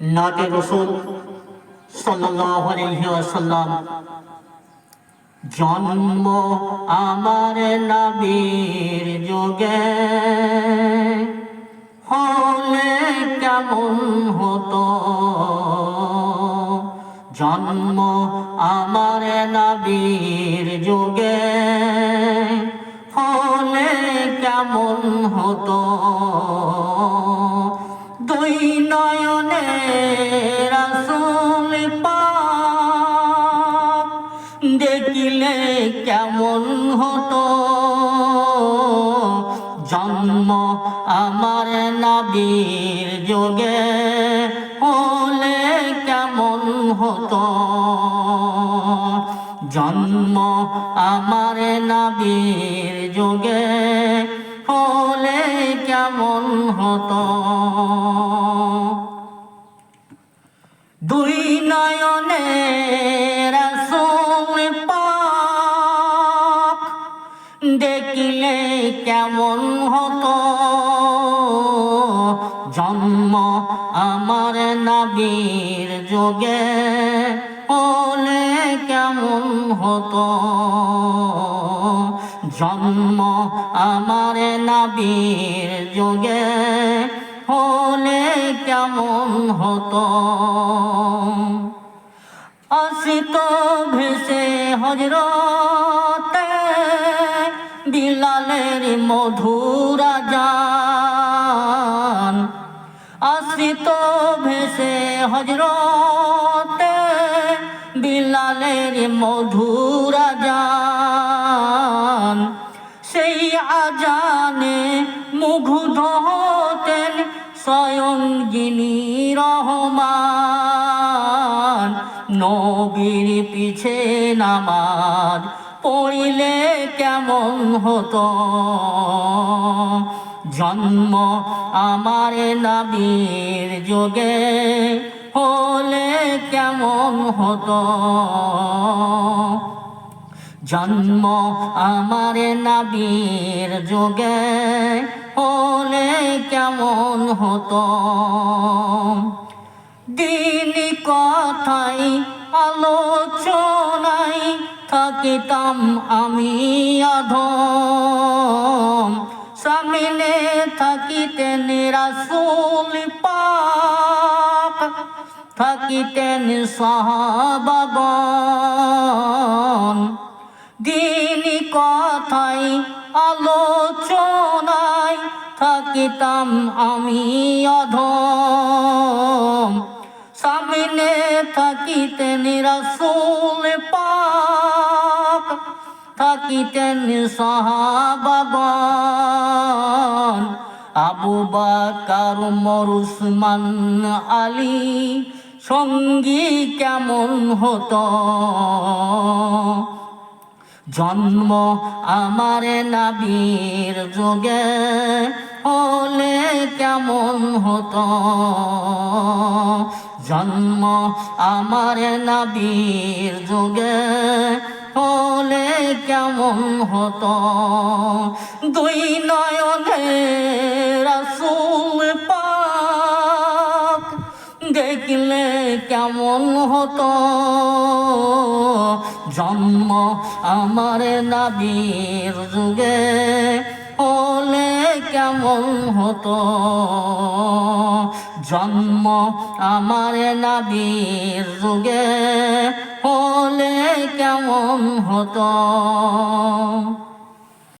নাতে রসুল আলাইহি জন্ম আমার নবীর যুগে। হলে কেমন হতো? জন্ম আমার নবীর যুগে। হলে কেমন জন্ম আমার নবীর যোগে হলে কেমন হতো? জন্ম আমার নবীর যোগে হলে কেমন হতো? দুই নয়নে কেমন হতো? জন্ম আমার নবীর যোগে হলে কেমন হতো? জন্ম আমার নবীর যোগে হলে কেমন হতো? আসিত ভেসে হজরতে বিলালের মধুরা যান আসিত ভেসে হজরতে বিলালের মধুরা যান সেই আজানে মুগ্ধ হতেন স্বয়ং যিনি রহমান। নবীর পিছে নামাজ পড়িলে কেমন হতো? জন্ম আমার নাবির যোগে হলে কেমন হতো? জন্ম আমার নাবির যোগে হলে কেমন হতো? দিন কথাই আলোচনাই থাকিতাম আমি অধম। সামনে থাকিতেন রাসুল পাক, থাকিতেন সাহাবাগন দিন কথাই আলোচনায় থাকিতাম আমি অধম। সামনে থাকিতেন রাসুল থাকিতেন সাহাবাগন আবু বাকার মরুসমান আলী, সঙ্গী কেমন হতো? জন্ম আমার নবীর যোগে হলে কেমন হতো? জন্ম আমার নবীর যোগে হলে কেমন হতো? দুই নয়নে রাসুল পাক দেখলে কেমন হতো? জন্ম আমার নবীর যুগে হলে কেমন হতো? জন্ম আমার নবীর যুগে হলে কেমন হতো?